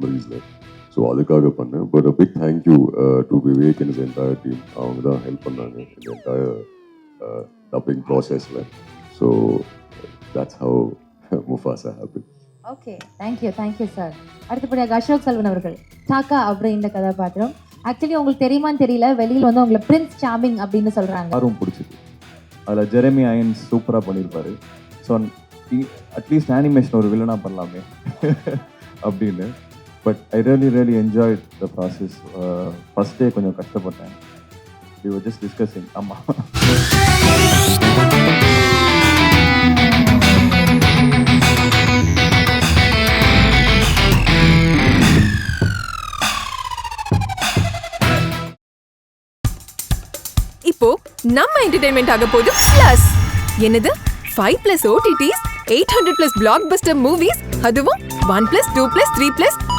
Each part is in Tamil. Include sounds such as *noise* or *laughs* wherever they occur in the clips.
மெமரிஸில் ஸோ அதுக்காக பண்ணேன். But a big thank you to Vivek and entire team அவங்க தான் ஹெல்ப் பண்ணாங்க *laughs* இந்த என்டையர் டப்பிங் ப்ராசஸில் so that's how Mufasa happen okay thank you thank you sir அடுத்தபடியாக அசோக் செல்வன் அவர்கள். டாக்கா அப்படின்ற கதாபாத்திரம். ஆக்சுவலி உங்களுக்கு தெரியுமான்னு தெரியல. வெளியில் வந்து உங்களை பிரின்ஸ் சாமிங் அப்படின்னு சொல்றாங்க. யாரும் பிடிச்சது. அதில் ஜெரமி அயன்ஸ் சூப்பராக பண்ணியிருப்பாரு ஸோ அட்லீஸ்ட் அனிமேஷன் ஒரு வில்லனாக பண்ணலாமே. *laughs* அப்படின்னு. But I really really enjoy the process first day கொஞ்சம் கஷ்டப்பட்டேன். வி வர் ஜஸ்ட் டிஸ்கஸிங் ஆமாம் இப்போ நம்ம என்டர்டைன்மெண்ட் ஆக போகுது பிளஸ் என்னது? Five plus OTTs eight hundred plus blockbuster movies அதுவும் one plus two plus three plus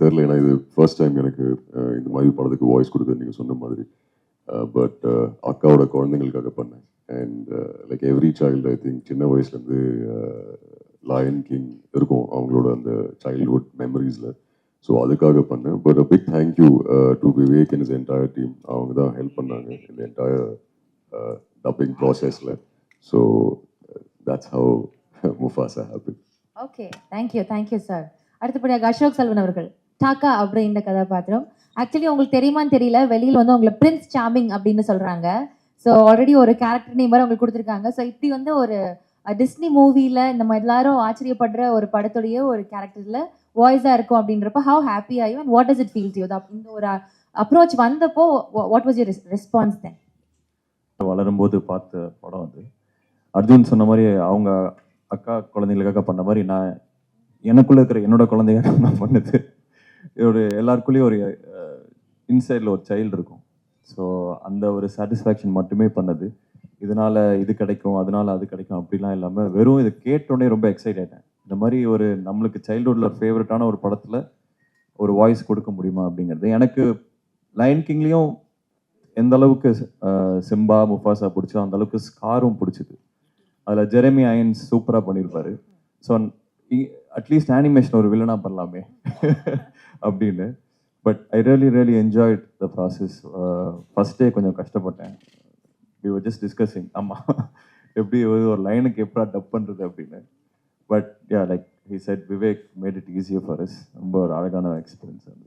தெரில ஏன்னா இது ஃபர்ஸ்ட் டைம் எனக்கு இந்த மாதிரி படத்துக்கு வாய்ஸ் கொடுக்குறது நீங்கள் சொன்ன மாதிரி. பட் அக்காவோட குழந்தைங்களுக்காக பண்ணேன். And like every child I think சின்ன வயசுலேருந்து லயன் கிங் இருக்கும் அவங்களோட அந்த சைல்ட்ஹுட் மெமரிஸில் ஸோ அதுக்காக பண்ணேன். But a big thank you to Vivek is entire team அவங்க தான் ஹெல்ப் பண்ணாங்க இந்த என்டையர் டப்பிங் ப்ராசஸில் so that's how Mufasa happy okay thank you thank you sir அடுத்தபடியாக அசோக் செல்வன் அவர்கள். டாக்கா அப்படின்ற கதாபாத்திரம். ஆக்சுவலி உங்களுக்கு தெரியுமான்னு தெரியல. வெளியில் வந்து உங்களை பிரின்ஸ் சாமிங் அப்படின்னு சொல்கிறாங்க ஸோ ஆல்ரெடி ஒரு கேரக்டர் நேம் மாதிரி உங்களுக்கு கொடுத்துருக்காங்க. ஸோ இப்படி வந்து ஒரு டிஸ்னி மூவியில் இந்த மாதிரி எல்லாரும் ஆச்சரியப்படுற ஒரு படத்துடைய ஒரு கேரக்டரில் வாய்ஸாக இருக்கும் அப்படின்றப்ப ஹவு ஹாப்பி ஆயும் and what is it feel you இந்த ஒரு அப்ரோச் வந்தப்போ what was your response then வளரும்போது பார்த்த படம் அது. அர்ஜுன் சொன்ன மாதிரி அவங்க அக்கா குழந்தைகளுக்காக பண்ண மாதிரி நான் எனக்குள்ளே இருக்கிற என்னோட குழந்தைங்க நான் பண்ணுது? ஒரு எல்லாருக்குள்ளேயும் ஒரு இன்சைடில் ஒரு சைல்டு இருக்கும். ஸோ அந்த ஒரு சாட்டிஸ்ஃபேக்ஷன் மட்டுமே பண்ணது. இதனால் இது கிடைக்கும் அதனால அது கிடைக்கும் அப்படிலாம் இல்லாமல் வெறும் இதை கேட்டோடனே ரொம்ப எக்ஸைட் ஆகிட்டேன் இந்த மாதிரி ஒரு நம்மளுக்கு சைல்டுஹுட்ல ஃபேவரட்டான ஒரு படத்தில் ஒரு வாய்ஸ் கொடுக்க முடியுமா அப்படிங்கிறது. எனக்கு லைன் கிங்லேயும் எந்த அளவுக்கு சிம்பா முஃபாசா பிடிச்சோ அந்த அளவுக்கு ஸ்காரும் பிடிச்சிது. அதில் ஜெரமி அயன்ஸ் சூப்பராக பண்ணியிருப்பார். ஸோ அட்லீஸ்ட் அனிமேஷன் ஒரு வில்லனாக பண்ணலாமே அப்படின்னு. But I really really enjoy the process first day கொஞ்சம் கஷ்டப்பட்டேன். வி வர் ஜஸ்ட் டிஸ்கஸிங் ஆமாம் எப்படி ஒரு லைனுக்கு எப்படா டப் பண்ணுறது அப்படின்னு. But yeah like he said Vivek made it easier for us ரொம்ப ஒரு அழகான எக்ஸ்பீரியன்ஸ் அது.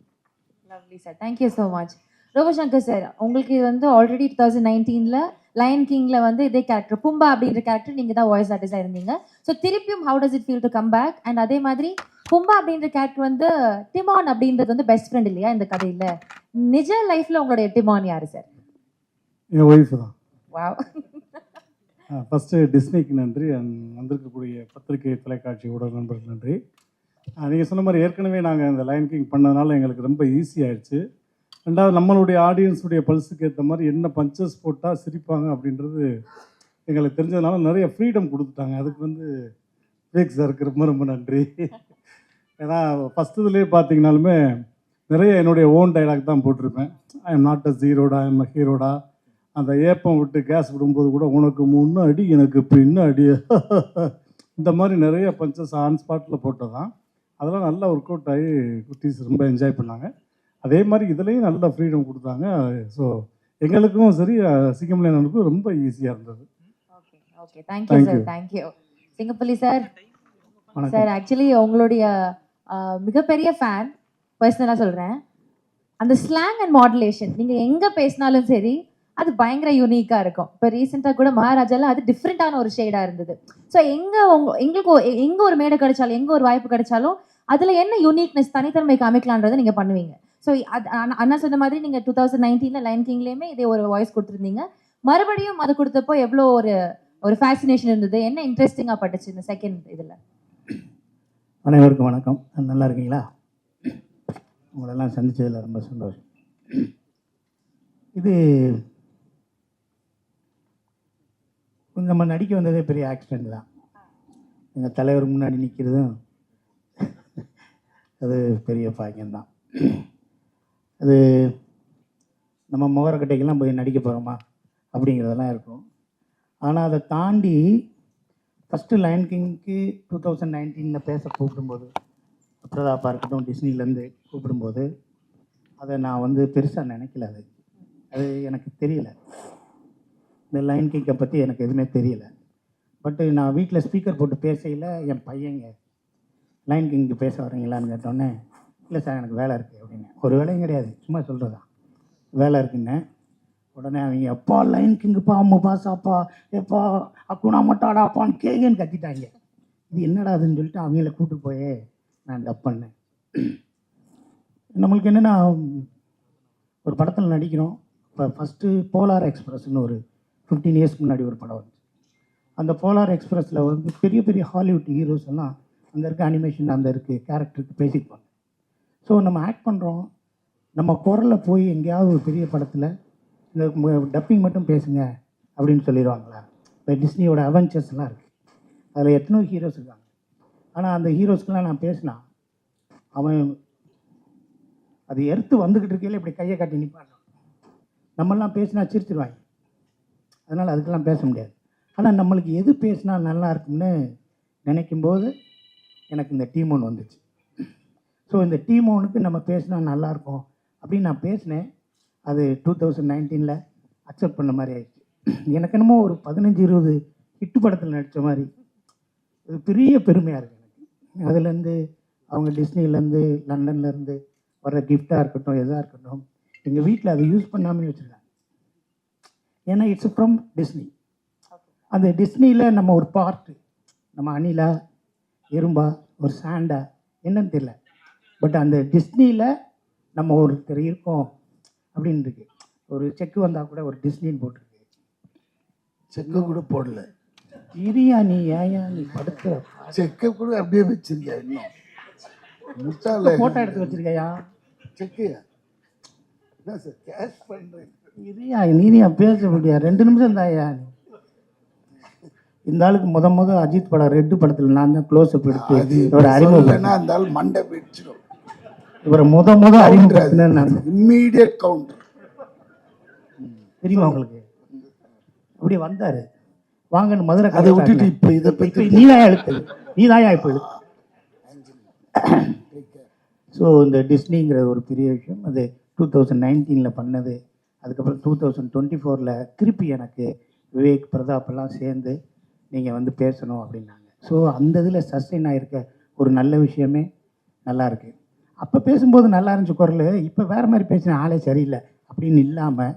Lovely sir thank you so much Robo Shankar sir உங்களுக்கு இது வந்து ஆல்ரெடி டூ தௌசண்ட் நைன்டீனில் லயன் கிங்ல வந்து இதே கேரக்டர் பும்பா அப்படின்ற கேரக்டர் நீங்கள் தான் வாய்ஸ் ஆர்டிஸ்டாக இருந்தீங்க. ஸோ திருப்பியும் how does it feel to come back and அதே மாதிரி பும்பா அப்படின்ற கேரக்டர் வந்து டிமான் அப்படின்றது வந்து பெஸ்ட் ஃப்ரெண்ட் இல்லையா இந்த கதையில்? நிஜ லைஃப்ல உங்களுடைய டிமான் யாரு சார் என் ஒய்ஃப் தான். வாவ் ஃபஸ்ட்டு டிஸ்னிக்கு நன்றி அண்ட் வந்திருக்கக்கூடிய பத்திரிகை தொலைக்காட்சி ஊடக நண்பர்களுக்கு நன்றி. நீங்கள் சொன்ன மாதிரி ஏற்கனவே நாங்கள் இந்த லைன் கிங் பண்ணதுனால எங்களுக்கு ரொம்ப ஈஸி ஆயிடுச்சு. ரெண்டாவது நம்மளுடைய ஆடியன்ஸுடைய பல்ஸுக்கு ஏற்ற மாதிரி என்ன பஞ்சஸ் போட்டால் சிரிப்பாங்க அப்படின்றது எங்களுக்கு தெரிஞ்சதுனால நிறைய ஃப்ரீடம் கொடுத்துட்டாங்க. அதுக்கு வந்து விவேக் சாருக்கு ரொம்ப ரொம்ப நன்றி. ஏன்னா ஃபஸ்ட் இதுலேயே பார்த்தீங்கனாலுமே நிறைய என்னுடைய ஓன் டைலாக் தான் போட்டிருப்பேன். ஐ எம் நாட் அ ஜீரோடா ஐ எம் அ ஹீரோடா அந்த ஏப்பம் விட்டு கேஸ் விடும்போது கூட உனக்கு முன்னாடி எனக்கு பின்னாடி இந்த மாதிரி நிறைய பஞ்சஸ் ஆன் ஸ்பாட்டில் போட்டதான் அதெல்லாம் நல்லா ஒர்க் அவுட் ஆகி குட்டீஸ் ரொம்ப என்ஜாய் பண்ணாங்க. அதே மாதிரி இதுலேயும் நல்ல ஃப்ரீடம் கொடுத்தாங்க. ஸோ எங்களுக்கும் சரி சிங்கமலையனுக்கும் ரொம்ப ஈஸியாக இருந்தது. Okay okay thank you sir. Thank you Singampuli sir sir actually உங்களுடைய மிகப்பெரிய ஃபேன் பர்சனலாக சொல்கிறேன் அந்த ஸ்லாங் அண்ட் மாடுலேஷன் நீங்கள் எங்கே பேசினாலும் சரி அது பயங்கர யூனிக்காக இருக்கும். இப்போ ரீசெண்டாக கூட மகாராஜால அது டிஃப்ரெண்ட்டான ஒரு ஷேடாக இருந்தது. ஸோ எங்கே உங்க எங்களுக்கு எங்க ஒரு மேடை கிடைச்சாலும் எங்கே ஒரு வாய்ப்பு கிடைச்சாலும் அதில் என்ன யூனிக்னஸ் தனித்தன்மை காமிக்கலான்றதை நீங்கள் பண்ணுவீங்க. ஸோ அது அண்ணா- சொன்ன மாதிரி நீங்கள் டூ தௌசண்ட் நைன்டீனில் லைன் கிங்லேயுமே இதே ஒரு வாய்ஸ் கொடுத்துருந்தீங்க. மறுபடியும் அது கொடுத்தப்போ எவ்வளோ ஒரு ஒரு ஃபேசினேஷன் இருந்தது? என்ன இன்ட்ரெஸ்டிங்காக பட்டுச்சு இந்த செகண்ட் இதில்? அனைவருக்கும் வணக்கம். நல்லா இருக்கீங்களா? உங்களெல்லாம் சந்தித்ததில் ரொம்ப சந்தோஷம். இது நம்ம நடிக்க வந்ததே பெரிய ஆக்சிடெண்ட் தான். எங்கள் தலைவர் முன்னாடி நிற்கிறதும் அது பெரிய பாக்கியம்தான் அது நம்ம முகரக்கட்டைக்கெல்லாம் போய் நடிக்க போகிறோமா அப்படிங்கிறதெல்லாம் இருக்கும். ஆனால் அதை தாண்டி ஃபஸ்ட்டு லயன் கிங்க்கு டூ தௌசண்ட் நைன்டீனில் பேச கூப்பிடும்போது பிரதாப்பாக இருக்கட்டும் டிஸ்னிலேருந்து கூப்பிடும்போது அதை நான் வந்து பெருசாக நினைக்கல அது. அது எனக்கு தெரியல. இந்த லைன் கிங்கை பற்றி எனக்கு எதுவுமே தெரியல. பட்டு நான் வீட்டில் ஸ்பீக்கர் போட்டு பேசையில் என் பையங்க லைன் கிங்க்கு பேச வரீங்களான்னு கேட்டோன்னே இல்லை சார் எனக்கு வேலை இருக்குது அப்படின்னு. ஒரு வேலையும் கிடையாது சும்மா சொல்கிறதா வேலை இருக்குன்னு. உடனே அவங்க எப்பா லைன் கிங்குப்பா அம்மாப்பா சாப்பா எப்பா அக்குனா மட்டாடா அப்பான்னு கேங்கன்னு கத்திட்டாங்க. இது என்னடா அதுன்னு சொல்லிட்டு அவங்கள கூட்டு போயே நான் டப் பண்ணேன். நம்மளுக்கு என்னென்னா ஒரு படத்தில் நடிக்கிறோம். இப்போ ஃபஸ்ட்டு போலார் எக்ஸ்பிரஸ்னு ஒரு ஃபிஃப்டீன் இயர்ஸ்க்கு முன்னாடி ஒரு படம் வந்துச்சு. அந்த போலார் எக்ஸ்பிரஸில் வந்து பெரிய பெரிய ஹாலிவுட் ஹீரோஸ் எல்லாம் அங்கே இருக்க அனிமேஷன் அந்த இருக்குது கேரக்டருக்கு பேசியிருப்பாங்க ஸோ நம்ம ஆக்ட் பண்ணுறோம் நம்ம குரலில் போய் எங்கேயாவது ஒரு பெரிய படத்தில் இந்த டப்பிங் மட்டும் பேசுங்க அப்படின்னு சொல்லிடுவாங்களா? இப்போ டிஸ்னியோட அவெஞ்சர்ஸ்லாம் இருக்குது அதில் எத்தனையோ ஹீரோஸ் இருக்காங்க. ஆனால் அந்த ஹீரோஸ்க்கெலாம் நான் பேசினா அவன் அது எடுத்து வந்துக்கிட்டு இருக்கையில இப்படி கையை காட்டி நிற்பான் நம்மெல்லாம் பேசினா சிரிச்சிருவாங்க. அதனால் அதுக்கெல்லாம் பேச முடியாது. ஆனால் நம்மளுக்கு எது பேசினா நல்லா இருக்கும்னு நினைக்கும்போது எனக்கு இந்த டீம் ஒன்று வந்துச்சு. ஸோ இந்த டீம் ஒன்றுக்கு நம்ம பேசினா நல்லாயிருக்கும். அப்படின்னு நான் பேசினேன். அது டூ தௌசண்ட் நைன்டீனில் அக்செப்ட் பண்ண மாதிரி ஆயிடுச்சு. எனக்கு என்னமோ ஒரு பதினஞ்சு இருபது ஹிட்டு படத்தில் நடித்த மாதிரி. இது பெரிய பெருமையாக இருக்குது எனக்கு. அதுலேருந்து அவங்க டிஸ்னிலேருந்து லண்டன்லேருந்து வர கிஃப்டாக இருக்கட்டும் எதாக இருக்கட்டும் எங்கள் வீட்டில் அதை யூஸ் பண்ணாமே வச்சுருக்காங்க. ஏன்னா இட்ஸ் ஃப்ரம் டிஸ்னி அந்த டிஸ்னியில் நம்ம ஒரு பார்ட்டு நம்ம அணிலா எறும்பா ஒரு சாண்டா என்னன்னு தெரியல. பட் அந்த டிஸ்னியில் நம்ம ஒருத்தர் இருக்கோம் அப்படின்னு இருக்கு ஒரு செக்கு வந்தால் கூட ஒரு டிஸ்னின்னு போட்டிருக்கு. செக்க கூட போடல. இரியா நீ ஏயா நீ படுத்துற செக்க கூட அப்படியே வச்சிருக்கியா இன்னும்? முட்டாள ஃபோட்டோ எடுத்து வச்சிருக்கையா? செக்கையா என்ன சார் கேஷ் பண்ணுறேன் இரியா நீரியா பேச முடியா ரெண்டு நிமிஷம் தாயா நீ? இந்த ஆளுக்கு முத முத அஜித் படம் ரெட்டு படத்தில் நான் தான் க்ளோஸ் அப் எடுத்து இவரை அறிமுகம் அந்த ஆள் மண்டை பிடிச்சிடும் இவரை முத முத நான் இம்மீடியட் கவுண்டர் தெரியுமா உங்களுக்கு? அப்படி வந்தாரு. வாங்கன்னு மதுரை அதை விட்டுட்டு இப்போ இதை பற்றி நீ தான் எழுத்து நீ தான் இப்போ ஸோ இந்த டிஸ்னிங்கிற ஒரு பெரிய விஷயம் அது டூ தௌசண்ட் நைன்டீனில் பண்ணது. அதுக்கப்புறம் டூ தௌசண்ட் டுவெண்ட்டி ஃபோரில் திருப்பி எனக்கு விவேக் பிரதாப் எல்லாம் சேர்ந்து நீங்கள் வந்து பேசணும் அப்படின்னாங்க. ஸோ அந்த இதில் சஸ்டெயின் ஆகிருக்க ஒரு நல்ல விஷயமே நல்லா இருக்குது அப்போ பேசும்போது நல்லா இருந்துச்சு குரல். இப்போ வேறு மாதிரி பேசின ஆளே சரியில்லை அப்படின்னு இல்லாமல்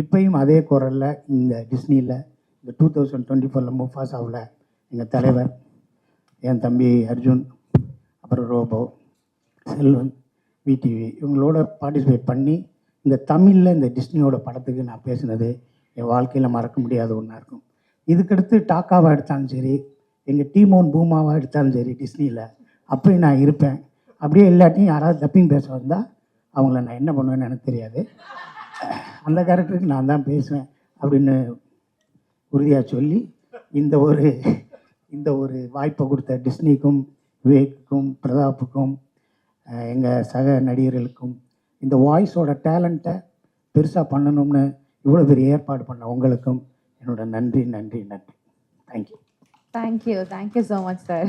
இப்பயும் அதே குரலில் இந்த டிஸ்னியில் இந்த டூ தௌசண்ட் டுவெண்ட்டி ஃபோரில் முஃபாசாவில் எங்கள் தலைவர் என் தம்பி அர்ஜுன் அப்புறம் ரோபோ செல்வன் விடிவி இவங்களோட பார்ட்டிசிபேட் பண்ணி இந்த தமிழில் இந்த டிஸ்னியோட படத்துக்கு நான் பேசினது என் வாழ்க்கையில் மறக்க முடியாத ஒன்றா இருக்கும். இதுக்கடுத்து டாக்காவாக எடுத்தாலும் சரி எங்கள் டீமோன் பூமாவாக எடுத்தாலும் சரி டிஸ்னியில் அப்பயும் நான் இருப்பேன். அப்படியே இல்லாட்டியும் யாராவது டப்பிங் பேச வந்தால் அவங்கள நான் என்ன பண்ணுவேன்னு எனக்கு தெரியாது. அந்த கேரக்டருக்கு நான் தான் பேசுவேன் அப்படின்னு உறுதியாக சொல்லி இந்த ஒரு இந்த ஒரு வாய்ப்பை கொடுத்த டிஸ்னிக்கும் விவேக்குக்கும் பிரதாப்புக்கும் எங்கள் சக நடிகர்களுக்கும் இந்த வாய்ஸோட டேலண்ட்டை பெருசாக பண்ணணும்னு இவ்வளோ பெரிய ஏற்பாடு பண்ண உங்களுக்கும் என்னோட நன்றி நன்றி நன்றி. Thank you thank you thank you so much sir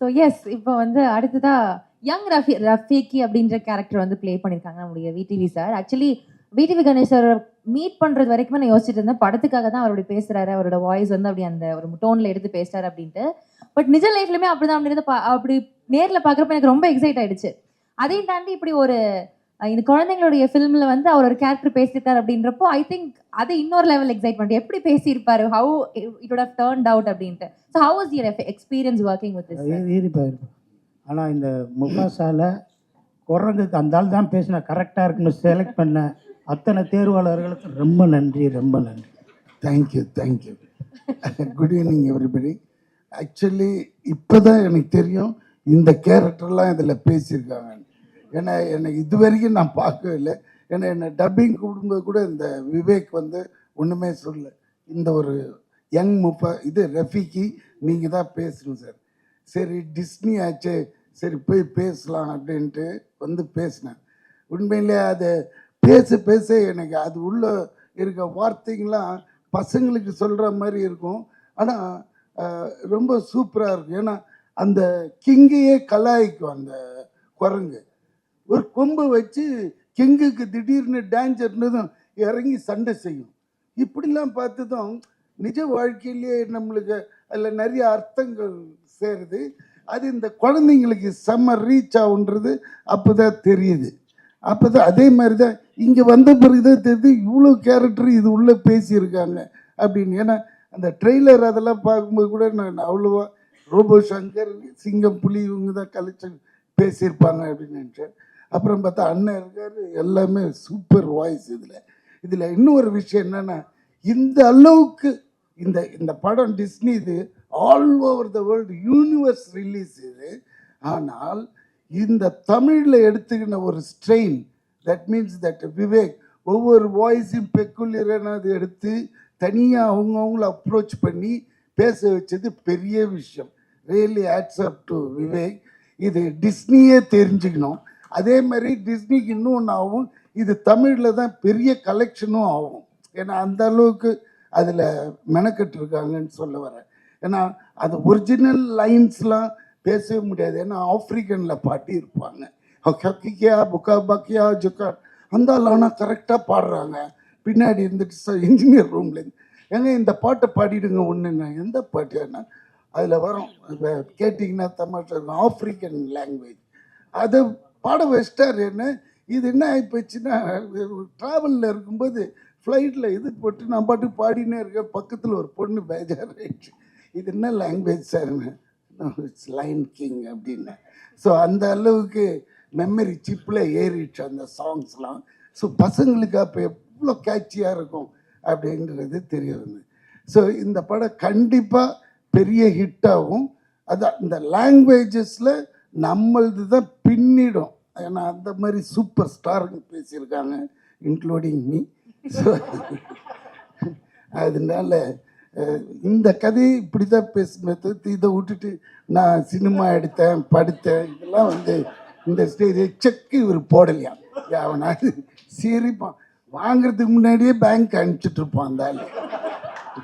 so yes இப்போ வந்து அடுத்ததா யங் ரஃபி ரஃபீக்கி அப்படின்ற கேரக்டர் வந்து ப்ளே பண்ணியிருக்காங்க நம்முடைய VTV sir actually VTV Ganesh sir meet பண்ணுறது வரைக்குமே நான் யோசிச்சுட்டு இருந்தேன். படத்துக்காக தான் அவருடைய பேசுகிறாரு அவரோட வாய்ஸ் வந்து அப்படி அந்த ஒரு டோனில் எடுத்து பேசுறாரு அப்படின்ட்டு. பட் நிஜ லைஃப்லையுமே அப்படிதான் அப்படின்னு பா- அப்படி நேரில் பார்க்குறப்ப எனக்கு ரொம்ப எக்ஸைட் ஆயிடுச்சு. அதையும் தாண்டி இப்படி ஒரு இந்த குழந்தைங்களுடைய ஃபிலிம்ல வந்து அவர் ஒரு கேரக்டர் பேசியிருக்காரு அப்படின்றப்போ ஐ திங்க் அது இன்னொரு லெவல் எக்ஸைட்மெண்ட் எப்படி பேசியிருப்பாரு? How it would how turn out அப்படின்ட்டு. So how is your experience working with this ஆனால் இந்த முகாசால குரங்குக்கு அந்த ஆள் தான் பேசினா கரெக்டாக இருக்குன்னு செலக்ட் பண்ண அத்தனை தேர்வாளர்களுக்கு ரொம்ப நன்றி ரொம்ப நன்றி. Thank you thank you good evening everybody actually இப்போ தான் எனக்கு தெரியும் இந்த கேரக்டர்லாம் இதில் பேசியிருக்காங்க. என்னை என்னை இது வரைக்கும் நான் பார்க்கவே இல்லை. ஏன்னா என்னை டப்பிங் கூடும்போது கூட இந்த விவேக் வந்து ஒன்றுமே சொல்ல இந்த ஒரு யங் முப்ப இது ரஃபிக்கு நீங்கள் தான் பேசணும் சார். சரி டிஸ்னி ஆச்சு. சரி போய் பேசலாம் அப்படின்ட்டு வந்து பேசினேன். உண்மையிலே அதை பேச பேச எனக்கு அது உள்ள இருக்க வார்த்தைங்களாம் பசங்களுக்கு சொல்கிற மாதிரி இருக்கும். ஆனால் ரொம்ப சூப்பராக இருக்கும். ஏன்னா அந்த கிங்கையே கலாய்க்கும் அந்த குரங்கு. ஒரு கொம்பை வச்சு கிங்குக்கு திடீர்னு டேஞ்சர்னதும் இறங்கி சண்டை செய்யும். இப்படிலாம் பார்த்ததும் நிஜ வாழ்க்கையிலேயே நம்மளுக்கு அதில் நிறைய அர்த்தங்கள் சேருது. அது இந்த குழந்தைங்களுக்கு செம்ம ரீச் ஆகுன்றது அப்போ தான் தெரியுது. அப்போ தான் அதே மாதிரி தான் இங்கே வந்த பிறகு தான் தெரியுது இவ்வளோ கேரக்டர் இது உள்ளே பேசியிருக்காங்க அப்படின்னு. ஏன்னா அந்த ட்ரெய்லர் அதெல்லாம் பார்க்கும்போது கூட நான் அவ்வளோவா ரோபோ சங்கர் சிங்கம் புலி இவங்க தான் கலைச்சு பேசியிருப்பாங்க அப்படின்னு நினச்சேன். அப்புறம் பார்த்தா அண்ணன் இருக்காரு. எல்லாமே சூப்பர் வாய்ஸ் இதில். இதில் இன்னொரு விஷயம் என்னென்னா இந்த அளவுக்கு இந்த இந்த படம் டிஸ்னி இது all over the world universe release இது. ஆனால் இந்த தமிழில் எடுத்துக்கின ஒரு strain that means that Vivek ஒவ்வொரு வாய்ஸும் பெக்குலியரானது எடுத்து தனியாக அவங்கவுங்கள அப்ரோச் பண்ணி பேச வச்சது பெரிய விஷயம். Really hats off to Vivek இது டிஸ்னியே தெரிஞ்சுக்கணும். அதே மாதிரி டிஸ்னிக்கு இன்னும் ஒன்று ஆகும். இது தமிழில் தான் பெரிய கலெக்ஷனும் ஆகும். ஏன்னா அந்த அளவுக்கு அதில் மெனக்கெட்டு இருக்காங்கன்னு சொல்ல வரேன். ஏன்னா அது ஒரிஜினல் லைன்ஸ்லாம் பேசவே முடியாது. ஏன்னா ஆப்ரிக்கனில் பாட்டி இருப்பாங்க. ஹக்கியா புக்கா பக்கியா ஜுக்கா அந்த ஆனால் கரெக்டாக பாடுறாங்க. பின்னாடி இருந்துட்டு இன்ஜினியர் ரூம்லேருந்து ஏங்க இந்த பாட்டை பாடிடுங்க. ஒன்றுங்க எந்த பாட்டுன்னா அதில் வரும். இப்ப கேட்டிங்கன்னா தமாஷா இருக்கும். ஆப்ரிக்கன் லாங்குவேஜ் அதை பாட வச்சிட்டார் என்ன? இது என்ன ஆகிப்போச்சுன்னா ட்ராவலில் இருக்கும்போது ஃப்ளைட்டில் இது போட்டு நான் பாட்டு பாடினே இருக்கேன். பக்கத்தில் ஒரு பொண்ணு பேஜார் ஆயிடுச்சு இது என்ன லாங்குவேஜ் சார்னு இட்ஸ் லைன் கிங் அப்படின்னு. ஸோ அந்த அளவுக்கு மெமரி சிப்பில் ஏறிடுச்சு அந்த சாங்ஸ்லாம் ஸோ பசங்களுக்கு அப்போ எவ்வளோ கேட்சியாக இருக்கும் அப்படின்றது தெரிய ஸோ இந்த படம் கண்டிப்பாக பெரிய ஹிட்டாகும் அதான் இந்த லாங்குவேஜஸில் நம்மளது தான் பின்னிடும். ஏன்னா அந்த மாதிரி சூப்பர் ஸ்டாருங்க பேசியிருக்காங்க இன்க்ளூடிங் மீ ஸோ அதனால இந்த கதையை இப்படி தான் பேசுமே இதை விட்டுட்டு நான் சினிமா எடுத்தேன் படுத்தேன் இதெல்லாம் வந்து இந்த ஸ்டேஜ் செக்கு இவர் போடலையா? அவனாவது சரிப்பான். வாங்குறதுக்கு முன்னாடியே பேங்க் அனுப்பிச்சிட்டு இருப்பான் அந்த ஆள்.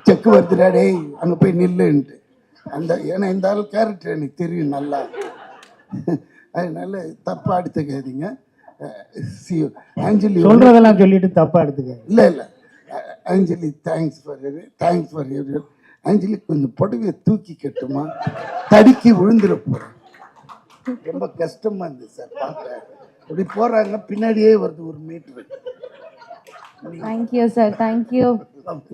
செக்கு வருதுடா டேய் அங்கே போய் நில்லுன்ட்டு. அந்த ஏன்னா இந்த ஆள் கேரக்டர் எனக்கு தெரியும் நல்லா. அதனால தப்பாக எடுத்துக்காதீங்க. சி ஆஞ்சலி சொல்றதெல்லாம் சொல்லிட்டு தப்பா எடுத்துக்க இல்லை இல்லை. Anjali thanks for thanks for you Anjali கொஞ்சம் புடவையை தூக்கி கட்டுமா? தடுக்கி விழுந்துட போகிறேன் ரொம்ப கஷ்டமா இருந்துச்சு சார் பார்க்க இப்படி போகிறாங்க பின்னாடியே வருது ஒரு மீட்ரு தேங்க்யூ சார் தேங்க்யூ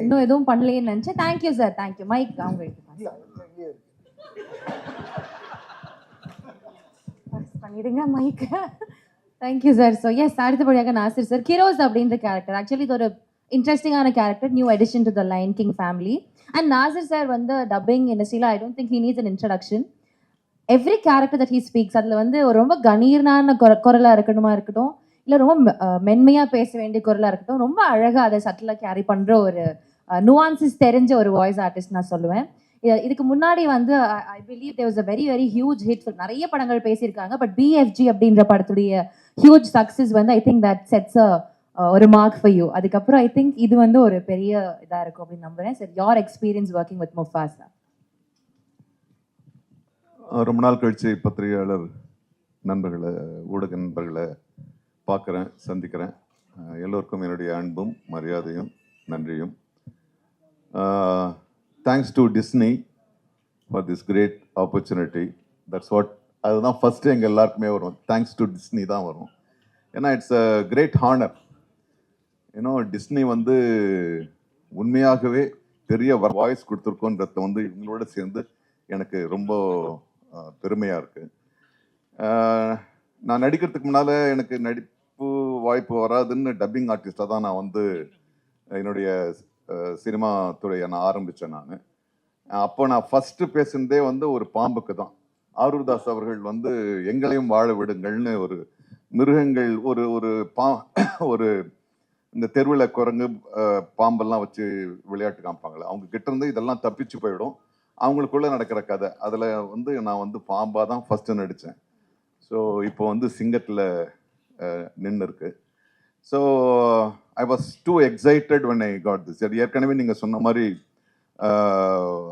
இன்னும் எதுவும் பண்ணலையேன்னு நினச்சேன். தேங்க்யூ சார் தேங்க்யூ மைக் அவங்க இருங்க மைக்க தேங்க்யூ சார் ஸோ எஸ் அடுத்தபடியாக நாசிர் சார் கிரோஸ் அப்படின்ற கேரக்டர் ஆக்சுவலி இது ஒரு இன்ட்ரெஸ்டிங்கான character new edition to the lion king family and Nassar sir வந்து டப்பிங் இண்டஸ்ட்ரியில் I don't think he needs an introduction every character that he speaks அதில் வந்து ஒரு ரொம்ப கணீர்னான குர குரலாக இருக்கணுமா இருக்கட்டும் இல்லை ரொம்ப மெ- பேச வேண்டிய குரலாக இருக்கட்டும் ரொம்ப அழகாக அதை சட்டிலாக கேரி பண்ணுற ஒரு நுவான்சஸ் தெரிஞ்ச ஒரு வாய்ஸ் ஆர்டிஸ்ட் நான் சொல்லுவேன். இதுக்கு முன்னாடி வந்து I believe there was a very very huge hit நிறைய படங்கள் பேசியிருக்காங்க பட் பிஎஃப்ஜி அப்படின்ற படத்துடைய ஹியூஜ் சக்ஸஸ் வந்து ஐ திங்க் தட் செட்ஸ் ஒரு மார்க் ஃபார் யூ அதுக்கப்புறம் ஐ திங்க் இது வந்து ஒரு பெரிய இதாக இருக்கும் அப்படின்னு நம்புறேன். சார் யார் எக்ஸ்பீரியன்ஸ் ஒர்க்கிங் வித் முஃபாஸா ரொம்ப நாள் கழிச்சு பத்திரிகையாளர் நண்பர்களை ஊடக நண்பர்களை பார்க்குறேன் சந்திக்கிறேன். எல்லோருக்கும் என்னுடைய அன்பும் மரியாதையும் நன்றியும். Thanks to Disney for this great opportunity that's what அதுதான் ஃபஸ்ட்டு எங்கள் எல்லாருக்குமே வரும். தேங்க்ஸ் டு டிஸ்னி தான் வரும். ஏன்னா இட்ஸ் அ கிரேட் ஹானர் ஏன்னா டிஸ்னி வந்து உண்மையாகவே பெரிய வாய்ஸ் கொடுத்துருக்கோன்றத வந்து இவங்களோட சேர்ந்து எனக்கு ரொம்ப பெருமையாக இருக்குது நான் நடிக்கிறதுக்கு முன்னால் எனக்கு நடிப்பு வாய்ப்பு வராதுன்னு டப்பிங் ஆர்டிஸ்டாக தான் நான் வந்து என்னுடைய சினிமா துறையை நான் ஆரம்பித்தேன் நான். அப்போ நான் ஃபஸ்ட்டு பேசுனதே வந்து ஒரு பாம்புக்கு தான். ஆரூர்தாஸ் அவர்கள் வந்து எங்களையும் வாழ விடுங்கள்னு ஒரு மிருகங்கள் ஒரு ஒரு பா *coughs* ஒரு இந்த தெருவில் குரங்கு பாம்பெல்லாம் வச்சு விளையாட்டு காமிப்பாங்களே அவங்க கிட்ட இருந்து இதெல்லாம் தப்பிச்சு போயிடும். அவங்களுக்குள்ளே நடக்கிற கதை. அதில் வந்து நான் வந்து பாம்பாக தான் ஃபஸ்ட்டு நடித்தேன் ஸோ இப்போ வந்து சிங்கத்தில் நின்று இருக்கு so I was too excited when I got this அது ஏற்கனவே நீங்கள் சொன்ன மாதிரி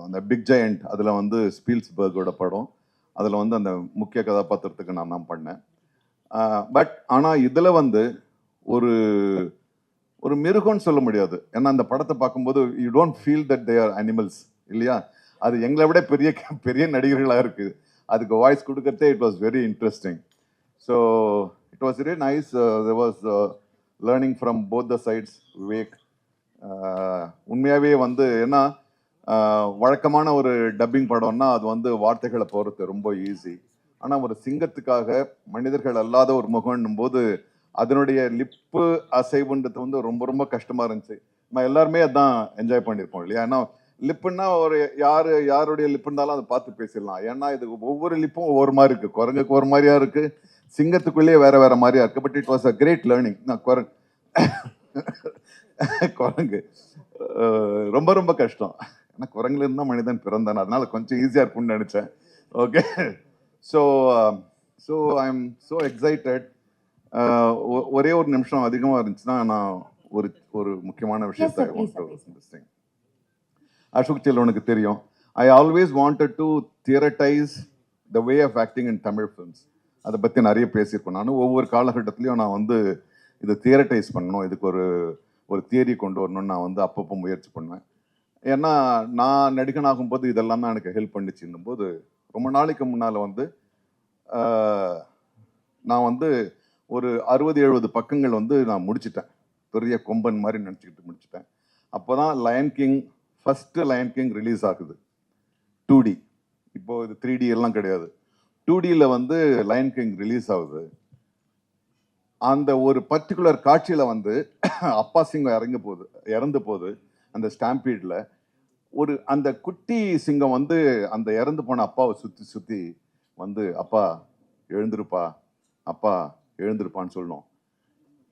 அந்த பிக் ஜெயண்ட் அதில் வந்து ஸ்பீல்ஸ்பர்கோட படம். அதில் வந்து அந்த முக்கிய கதாபாத்திரத்துக்கு நான் தான் பண்ணேன். பட் ஆனால் இதில் வந்து ஒரு ஒரு மிருகம்னு சொல்ல முடியாது. ஏன்னா அந்த படத்தை பார்க்கும்போது you don't feel that they are animals இல்லையா? அது எங்களை விட பெரிய பெரிய நடிகர்களாக இருக்குது அதுக்கு வாய்ஸ் கொடுக்கறதே it was very interesting so it was very nice was learning from both the sides Vivek உண்மையாகவே வந்து ஏன்னா uh, வழக்கமான ஒரு டப்பிங் படம்னா அது வந்து வார்த்தைகளை போகிறது ரொம்ப ஈஸி ஆனால் ஒரு சிங்கத்துக்காக மனிதர்கள் அல்லாத ஒரு முகம்னும் போது அதனுடைய லிப்பு அசைவுன்றது வந்து ரொம்ப ரொம்ப கஷ்டமாக இருந்துச்சு. நம்ம எல்லாருமே அதான் என்ஜாய் பண்ணியிருப்போம் இல்லையா? ஏன்னா லிப்புன்னா ஒரு யார் யாருடைய லிப் இருந்தாலும் அதை பார்த்து பேசிடலாம். ஏன்னா இது ஒவ்வொரு லிப்பும் ஒவ்வொரு மாதிரி இருக்குது குரங்குக்கு ஒரு மாதிரியா இருக்குது சிங்கத்துக்குள்ளேயே வேற வேற மாதிரியா இருக்குது but it was a great learning நான் குரங்கு. குரங்கு ரொம்ப ரொம்ப கஷ்டம். ஏன்னா குரங்குல இருந்தால் மனிதன் பிறந்தான். அதனால கொஞ்சம் ஈஸியாக இருக்கும்னு நினச்சேன். Okay so so I am so excited ஒரே ஒரு நிமிஷம் அதிகமாக இருந்துச்சுன்னா நான் ஒரு ஒரு முக்கியமான விஷயத்தை அசோக் செல்வனுக்கு தெரியும். I always wanted to theorize the way of acting in Tamil films அதை பற்றி நிறைய பேசியிருக்கோம். நான் ஒவ்வொரு காலகட்டத்திலையும் நான் வந்து இதை தியரட்டைஸ் பண்ணணும். இதுக்கு ஒரு ஒரு தியரி கொண்டு வரணும்னு நான் வந்து அப்பப்போ முயற்சி பண்ணுவேன். ஏன்னா நான் நடிகனாகும் போது இதெல்லாம் தான் எனக்கு ஹெல்ப் பண்ணிச்சுன்னும் போது ரொம்ப நாளைக்கு முன்னால் வந்து நான் வந்து ஒரு அறுபது எழுபது பக்கங்கள் வந்து நான் முடிச்சிட்டேன். பெரிய கொம்பன் மாதிரி நினச்சிக்கிட்டு முடிச்சிட்டேன். அப்போ தான் lion king first lion king release ஆகுது. டூ டி இப்போது இது த்ரீ டி எல்லாம் கிடையாது. டூ டியில் வந்து லயன் கிங் ரிலீஸ் ஆகுது. அந்த ஒரு பர்டிகுலர் காட்சியில் வந்து *coughs* அப்பா சிங்கம் இறங்க போகுது இறந்து போகுது அந்த ஸ்டாம்பீடில் ஒரு அந்த குட்டி சிங்கம் வந்து அந்த இறந்து போன அப்பாவை சுற்றி சுற்றி வந்து அப்பா எழுந்திருப்பா அப்பா எழுந்திருப்பான்னு சொல்லணும்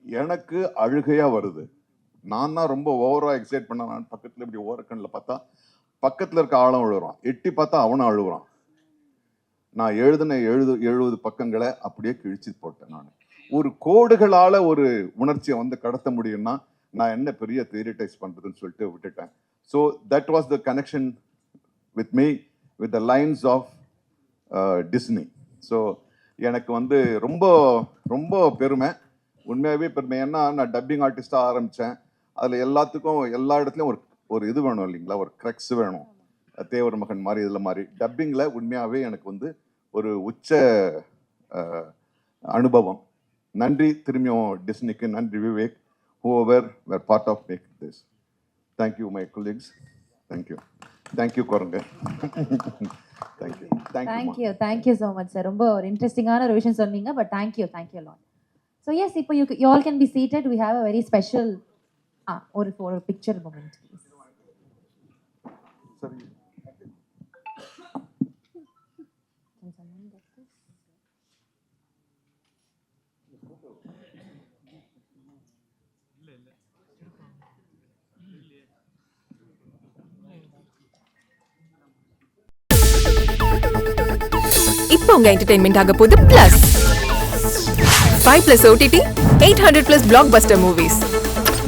எனக்கு அழுகையாக வருது. நான் தான் ரொம்ப ஓவராக எக்ஸைட் பண்ண நான் பக்கத்தில் இப்படி ஓரக்கண்ணில் பார்த்தா பக்கத்தில் இருக்க ஆளும் அழுகுறான். எட்டி பார்த்தா அவனும் அழுகுறான். நான் எழுதின எழுது எழுபது பக்கங்களை அப்படியே கிழிச்சு போட்டேன் நான். ஒரு கோடுகளால் ஒரு உணர்ச்சியை வந்து கடத்த முடியும்னா நான் என்ன பெரிய தியரிட்டைஸ் பண்ணுறதுன்னு சொல்லிட்டு விட்டுட்டேன். So that was the connection with me with the lions of Disney so எனக்கு வந்து ரொம்ப ரொம்ப பெருமை. உண்மையாகவே பெருமை. ஏன்னா நான் டப்பிங் ஆர்டிஸ்டாக ஆரம்பித்தேன் அதில் எல்லாத்துக்கும் எல்லா இடத்துலையும் ஒரு ஒரு இது வேணும் இல்லைங்களா? ஒரு க்ரெக்ஸ் வேணும். தேவர் மகன் மாதிரி இதில் மாதிரி. டப்பிங்கில் உண்மையாகவே எனக்கு வந்து ஒரு உச்ச அனுபவம். நன்றி திரும்பியும் டிஸ்னிக்கு நன்றி Vivek. Whoever were part of make this thank you my colleagues thank you thank you குரங்க thank you thank you thank you so much sir ரொம்ப ஒரு இன்ட்ரெஸ்டிங்கான ஒரு விஷயம் சொன்னீங்க but thank you thank you lot so yes இப்போ you you all can be seated we have a very special uh ஒரு ஒரு பிக்சர் மூமெண்ட் ப்ளீஸ் சரி இப்போ உங்க என்டர்டைன்மெண்ட் ஆக போகுது plus five plus OTT eight hundred plus blockbuster movies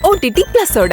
OTT பிளஸோட.